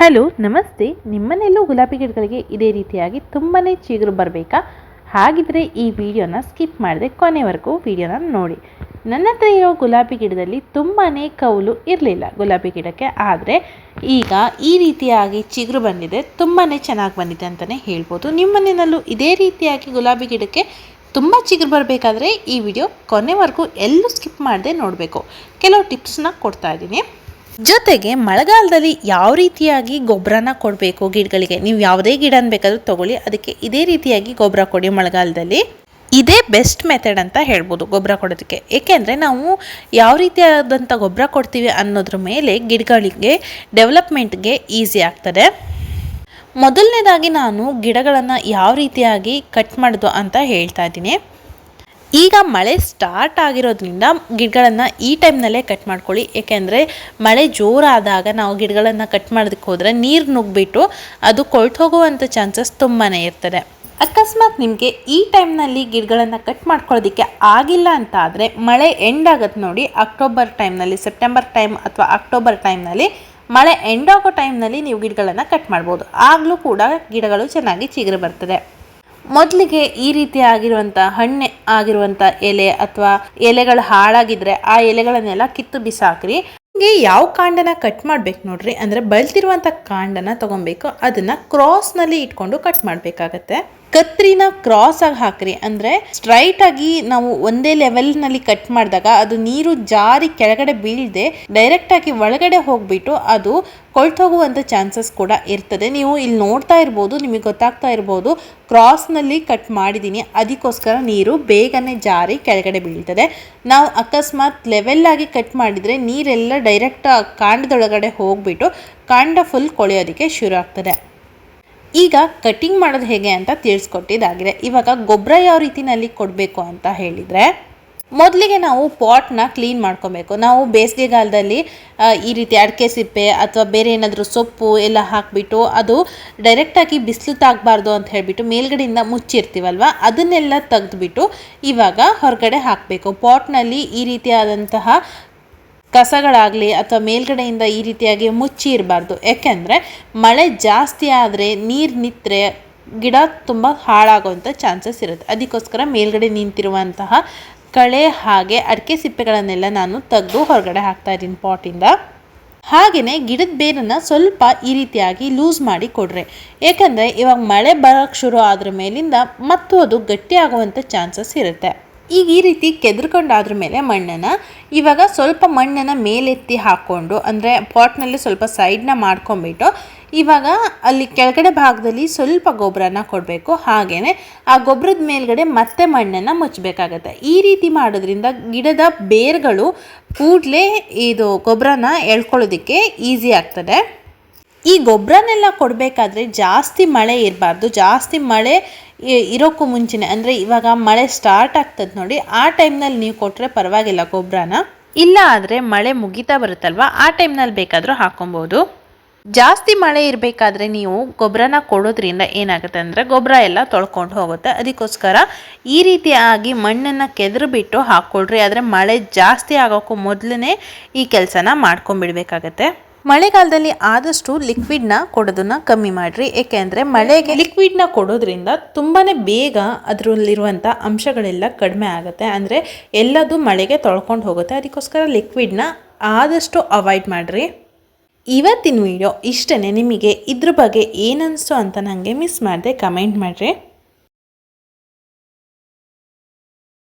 Hello, ನಮಸ್ತೆ. ನಿಮ್ಮನೆಲ್ಲೂ ಗುಲಾಬಿ ಗಿಡಗಳಿಗೆ ಇದೇ ರೀತಿಯಾಗಿ ತುಂಬಾ ಚಿಗುರು ಬರಬೇಕಾ? ಹಾಗಿದ್ರೆ ಈ ವಿಡಿಯೋನ ಸ್ಕಿಪ್ ಮಾಡದೆ ಕೊನೆವರೆಗೂ ವಿಡಿಯೋನ ನೋಡಿ. ನನ್ನ ಹತ್ರ ಇರೋ ಗುಲಾಬಿ ಗಿಡದಲ್ಲಿ ತುಂಬಾ ಕೌಲು ಇರಲಿಲ್ಲ ಗುಲಾಬಿ ಗಿಡಕ್ಕೆ. ಆದರೆ ಈಗ ಈ ರೀತಿಯಾಗಿ ಚಿಗುರು ಬಂದಿದೆ ತುಂಬಾ ಚೆನ್ನಾಗಿ ಬಂದಿದೆ ಅಂತಲೇ ಹೇಳ್ಬೋದು. ನಿಮ್ಮ ಮನೆಯಲ್ಲೂ ಇದೇ ರೀತಿಯಾಗಿ ಗುಲಾಬಿ ಗಿಡಕ್ಕೆ ತುಂಬ ಚಿಗುರು ಬರಬೇಕಾದ್ರೆ ಈ ವಿಡಿಯೋ ಕೊನೆವರೆಗೂ ಎಲ್ಲೂ ಸ್ಕಿಪ್ ಮಾಡದೆ ನೋಡಬೇಕು. ಕೆಲವು ಟಿಪ್ಸ್ನ ಕೊಡ್ತಾ ಇದ್ದೀನಿ. ಜೊತೆಗೆ ಮಳೆಗಾಲದಲ್ಲಿ ಯಾವ ರೀತಿಯಾಗಿ ಗೊಬ್ಬರನ ಕೊಡಬೇಕು ಗಿಡಗಳಿಗೆ? ನೀವು ಯಾವುದೇ ಗಿಡನ ಬೇಕಾದರೂ ತಗೊಳ್ಳಿ. ಅದಕ್ಕೆ ಇದೇ ರೀತಿಯಾಗಿ ಗೊಬ್ಬರ ಕೊಡಿ ಮಳೆಗಾಲದಲ್ಲಿ. ಇದೇ ಬೆಸ್ಟ್ ಮೆಥಡ್ ಅಂತ ಹೇಳ್ಬೋದು ಗೊಬ್ಬರ ಕೊಡೋದಕ್ಕೆ. ಏಕೆಂದರೆ ನಾವು ಯಾವ ರೀತಿಯಾದಂಥ ಗೊಬ್ಬರ ಕೊಡ್ತೀವಿ ಅನ್ನೋದ್ರ ಮೇಲೆ ಗಿಡಗಳಿಗೆ ಡೆವಲಪ್ಮೆಂಟ್ಗೆ ಈಸಿ ಆಗ್ತದೆ. ಮೊದಲನೇದಾಗಿ ನಾನು ಗಿಡಗಳನ್ನು ಯಾವ ರೀತಿಯಾಗಿ ಕಟ್ ಮಾಡೋದು ಅಂತ ಹೇಳ್ತಾ ಇದ್ದೀನಿ. ಈಗ ಮಳೆ ಸ್ಟಾರ್ಟ್ ಆಗಿರೋದ್ರಿಂದ ಗಿಡಗಳನ್ನು ಈ ಟೈಮ್ನಲ್ಲೇ ಕಟ್ ಮಾಡ್ಕೊಳ್ಳಿ. ಏಕೆಂದರೆ ಮಳೆ ಜೋರಾದಾಗ ನಾವು ಗಿಡಗಳನ್ನು ಕಟ್ ಮಾಡೋದಕ್ಕೆ ಹೋದರೆ ನೀರು ನುಗ್ಗಿಬಿಟ್ಟು ಅದು ಕೊಳ್ತು ಹೋಗುವಂಥ ಚಾನ್ಸಸ್ ತುಂಬಾ ಇರ್ತದೆ. ಅಕಸ್ಮಾತ್ ನಿಮಗೆ ಈ ಟೈಮ್ನಲ್ಲಿ ಗಿಡಗಳನ್ನು ಕಟ್ ಮಾಡ್ಕೊಳ್ಳೋದಕ್ಕೆ ಆಗಿಲ್ಲ ಅಂತ ಆದರೆ ಮಳೆ ಎಂಡ್ ಆಗುತ್ತೆ ನೋಡಿ ಅಕ್ಟೋಬರ್ ಟೈಮ್ನಲ್ಲಿ ಸೆಪ್ಟೆಂಬರ್ ಟೈಮ್ ಅಥವಾ ಅಕ್ಟೋಬರ್ ಟೈಮ್ನಲ್ಲಿ ಮಳೆ ಎಂಡ್ ಆಗೋ ಟೈಮ್ನಲ್ಲಿ ನೀವು ಗಿಡಗಳನ್ನು ಕಟ್ ಮಾಡ್ಬೋದು. ಆಗಲೂ ಕೂಡ ಗಿಡಗಳು ಚೆನ್ನಾಗಿ ಚಿಗುರು ಬರ್ತದೆ. ಮೊದಲಿಗೆ ಈ ರೀತಿ ಆಗಿರುವಂಥ ಹಣ್ಣೆ ಆಗಿರುವಂಥ ಎಲೆ ಅಥವಾ ಎಲೆಗಳು ಹಾಳಾಗಿದ್ರೆ ಆ ಎಲೆಗಳನ್ನೆಲ್ಲ ಕಿತ್ತು ಬಿಸಾಕ್ರಿ. ನಿಮಗೆ ಯಾವ ಕಾಂಡನ ಕಟ್ ಮಾಡ್ಬೇಕು ನೋಡ್ರಿ? ಅಂದರೆ ಬೆಳ್ತಿರುವಂಥ ಕಾಂಡನ ತಗೊಬೇಕು. ಅದನ್ನ ಕ್ರಾಸ್ನಲ್ಲಿ ಇಟ್ಕೊಂಡು ಕಟ್ ಮಾಡಬೇಕಾಗತ್ತೆ. ಕತ್ರಿನ ಕ್ರಾಸ್ ಆಗಿ ಹಾಕ್ರಿ. ಅಂದರೆ ಸ್ಟ್ರೈಟ್ ಆಗಿ ನಾವು ಒಂದೇ ಲೆವೆಲ್ನಲ್ಲಿ ಕಟ್ ಮಾಡಿದಾಗ ಅದು ನೀರು ಜಾರಿ ಕೆಳಗಡೆ ಬೀಳದೆ ಡೈರೆಕ್ಟ್ ಆಗಿ ಒಳಗಡೆ ಹೋಗ್ಬಿಟ್ಟು ಅದು ಕೊಳ್ತೋಗುವಂಥ ಚಾನ್ಸಸ್ ಕೂಡ ಇರ್ತದೆ. ನೀವು ಇಲ್ಲಿ ನೋಡ್ತಾ ಇರ್ಬೋದು, ನಿಮಗೆ ಗೊತ್ತಾಗ್ತಾ ಇರ್ಬೋದು, ಕ್ರಾಸ್ನಲ್ಲಿ ಕಟ್ ಮಾಡಿದ್ದೀನಿ. ಅದಕ್ಕೋಸ್ಕರ ನೀರು ಬೇಗನೆ ಜಾರಿ ಕೆಳಗಡೆ ಬೀಳ್ತದೆ. ನಾವು ಅಕಸ್ಮಾತ್ ಲೆವೆಲ್ಲಾಗಿ ಕಟ್ ಮಾಡಿದರೆ ನೀರೆಲ್ಲ ಡೈರೆಕ್ಟ್ ಕಾಂಡದೊಳಗಡೆ ಹೋಗ್ಬಿಟ್ಟು ಕಾಂಡ ಫುಲ್ ಕೊಳೆಯೋದಕ್ಕೆ ಶುರು ಆಗ್ತದೆ. ಈಗ ಕಟಿಂಗ್ ಮಾಡೋದು ಹೇಗೆ ಅಂತ ತಿಳಿಸ್ಕೊಟ್ಟಿದ್ದಾಗಿದೆ. ಇವಾಗ ಗೊಬ್ಬರ ಯಾವ ರೀತಿನಲ್ಲಿ ಕೊಡಬೇಕು ಅಂತ ಹೇಳಿದರೆ ಮೊದಲಿಗೆ ನಾವು ಪಾಟ್ನ ಕ್ಲೀನ್ ಮಾಡ್ಕೊಬೇಕು. ನಾವು ಬೇಸಿಗೆಗಾಲದಲ್ಲಿ ಈ ರೀತಿ ಅಡಿಕೆ ಸಿಪ್ಪೆ ಅಥವಾ ಬೇರೆ ಏನಾದರೂ ಸೊಪ್ಪು ಎಲ್ಲ ಹಾಕಿಬಿಟ್ಟು ಅದು ಡೈರೆಕ್ಟಾಗಿ ಬಿಸಿಲು ತಾಗಬಾರ್ದು ಅಂತ ಹೇಳಿಬಿಟ್ಟು ಮೇಲ್ಗಡೆಯಿಂದ ಮುಚ್ಚಿರ್ತೀವಲ್ವ? ಅದನ್ನೆಲ್ಲ ತೆಗೆದುಬಿಟ್ಟು ಇವಾಗ ಹೊರಗಡೆ ಹಾಕಬೇಕು. ಪಾಟ್ನಲ್ಲಿ ಈ ರೀತಿಯಾದಂತಹ ಕಸಗಳಾಗಲಿ ಅಥವಾ ಮೇಲ್ಗಡೆಯಿಂದ ಈ ರೀತಿಯಾಗಿ ಮುಚ್ಚಿ ಇರಬಾರ್ದು ಯಾಕೆಂದರೆ ಮಳೆ ಜಾಸ್ತಿ ಆದರೆ ನೀರು ನಿಂತರೆ ಗಿಡ ತುಂಬ ಹಾಳಾಗುವಂಥ ಚಾನ್ಸಸ್ ಇರುತ್ತೆ. ಅದಕ್ಕೋಸ್ಕರ ಮೇಲ್ಗಡೆ ನಿಂತಿರುವಂತಹ ಕಳೆ ಹಾಗೆ ಅಡಿಕೆ ಸಿಪ್ಪೆಗಳನ್ನೆಲ್ಲ ನಾನು ತೆಗೆದು ಹೊರಗಡೆ ಹಾಕ್ತಾ ಇದ್ದೀನಿ ಪಾಟಿಂದ. ಹಾಗೆಯೇ ಗಿಡದ ಬೇರನ್ನು ಸ್ವಲ್ಪ ಈ ರೀತಿಯಾಗಿ ಲೂಸ್ ಮಾಡಿ ಕೊಡ್ರಿ. ಏಕೆಂದರೆ ಇವಾಗ ಮಳೆ ಬರೋಕ್ಕೆ ಶುರು ಆದ್ರ ಮೇಲಿಂದ ಮತ್ತು ಅದು ಗಟ್ಟಿಯಾಗುವಂಥ ಚಾನ್ಸಸ್ ಇರುತ್ತೆ. ಈಗ ಈ ರೀತಿ ಕೆದ್ರಕೊಂಡಾದ್ರ ಮೇಲೆ ಮಣ್ಣನ್ನು ಇವಾಗ ಸ್ವಲ್ಪ ಮಣ್ಣನ್ನು ಮೇಲೆತ್ತಿ ಹಾಕ್ಕೊಂಡು ಅಂದರೆ ಪಾಟ್ನಲ್ಲಿ ಸ್ವಲ್ಪ ಸೈಡ್ನ ಮಾಡ್ಕೊಂಬಿಟ್ಟು ಇವಾಗ ಅಲ್ಲಿ ಕೆಳಗಡೆ ಭಾಗದಲ್ಲಿ ಸ್ವಲ್ಪ ಗೊಬ್ಬರನ ಕೊಡಬೇಕು. ಹಾಗೆಯೇ ಆ ಗೊಬ್ಬರದ ಮೇಲ್ಗಡೆ ಮತ್ತೆ ಮಣ್ಣನ್ನು ಮುಚ್ಚಬೇಕಾಗತ್ತೆ. ಈ ರೀತಿ ಮಾಡೋದ್ರಿಂದ ಗಿಡದ ಬೇರ್ಗಳು ಕೂಡಲೇ ಇದು ಗೊಬ್ಬರನ ಎಳ್ಕೊಳ್ಳೋದಕ್ಕೆ ಈಸಿ ಆಗ್ತದೆ. ಈ ಗೊಬ್ಬರನೆಲ್ಲ ಕೊಡಬೇಕಾದ್ರೆ ಜಾಸ್ತಿ ಮಳೆ ಇರಬಾರ್ದು. ಜಾಸ್ತಿ ಮಳೆ ಇರೋಕ್ಕೂ ಮುಂಚೆನೆ. ಅಂದರೆ ಇವಾಗ ಮಳೆ ಸ್ಟಾರ್ಟ್ ಆಗ್ತದೆ ನೋಡಿ, ಆ ಟೈಮ್ನಲ್ಲಿ ನೀವು ಕೊಟ್ಟರೆ ಪರವಾಗಿಲ್ಲ ಗೊಬ್ಬರನ. ಇಲ್ಲ ಆದರೆ ಮಳೆ ಮುಗಿತಾ ಬರುತ್ತಲ್ವ, ಆ ಟೈಮ್ನಲ್ಲಿ ಬೇಕಾದರೂ ಹಾಕೊಬೋದು ಜಾಸ್ತಿ ಮಳೆ ಇರಬೇಕಾದ್ರೆ ನೀವು ಗೊಬ್ಬರನ ಕೊಡೋದ್ರಿಂದ ಏನಾಗುತ್ತೆ ಅಂದರೆ ಗೊಬ್ಬರ ಎಲ್ಲ ತೊಳ್ಕೊಂಡು ಹೋಗುತ್ತೆ. ಅದಕ್ಕೋಸ್ಕರ ಈ ರೀತಿಯಾಗಿ ಮಣ್ಣನ್ನು ಕೆದರಿಬಿಟ್ಟು ಹಾಕ್ಕೊಳ್ರಿ. ಆದರೆ ಮಳೆ ಜಾಸ್ತಿ ಆಗೋಕ್ಕೂ ಮೊದಲೇ ಈ ಕೆಲಸನ ಮಾಡ್ಕೊಂಡ್ಬಿಡ್ಬೇಕಾಗತ್ತೆ. ಮಳೆಗಾಲದಲ್ಲಿ ಆದಷ್ಟು ಲಿಕ್ವಿಡ್ನ ಕೊಡೋದನ್ನ ಕಮ್ಮಿ ಮಾಡಿರಿ. ಏಕೆಂದರೆ ಮಳೆಗೆ ಲಿಕ್ವಿಡ್ನ ಕೊಡೋದ್ರಿಂದ ತುಂಬಾ ಬೇಗ ಅದರಲ್ಲಿರುವಂಥ ಅಂಶಗಳೆಲ್ಲ ಕಡಿಮೆ ಆಗುತ್ತೆ. ಅಂದರೆ ಎಲ್ಲದೂ ಮಳೆಗೆ ತೊಳ್ಕೊಂಡು ಹೋಗುತ್ತೆ. ಅದಕ್ಕೋಸ್ಕರ ಲಿಕ್ವಿಡ್ನ ಆದಷ್ಟು ಅವಾಯ್ಡ್ ಮಾಡಿರಿ. ಇವತ್ತಿನ ವಿಡಿಯೋ ಇಷ್ಟೇ ನಿಮಗೆ ಇದ್ರ ಬಗ್ಗೆ ಏನನ್ನಿಸ್ತು ಅಂತ ನನಗೆ ಮಿಸ್ ಮಾಡಿದೆ ಕಮೆಂಟ್ ಮಾಡಿರಿ.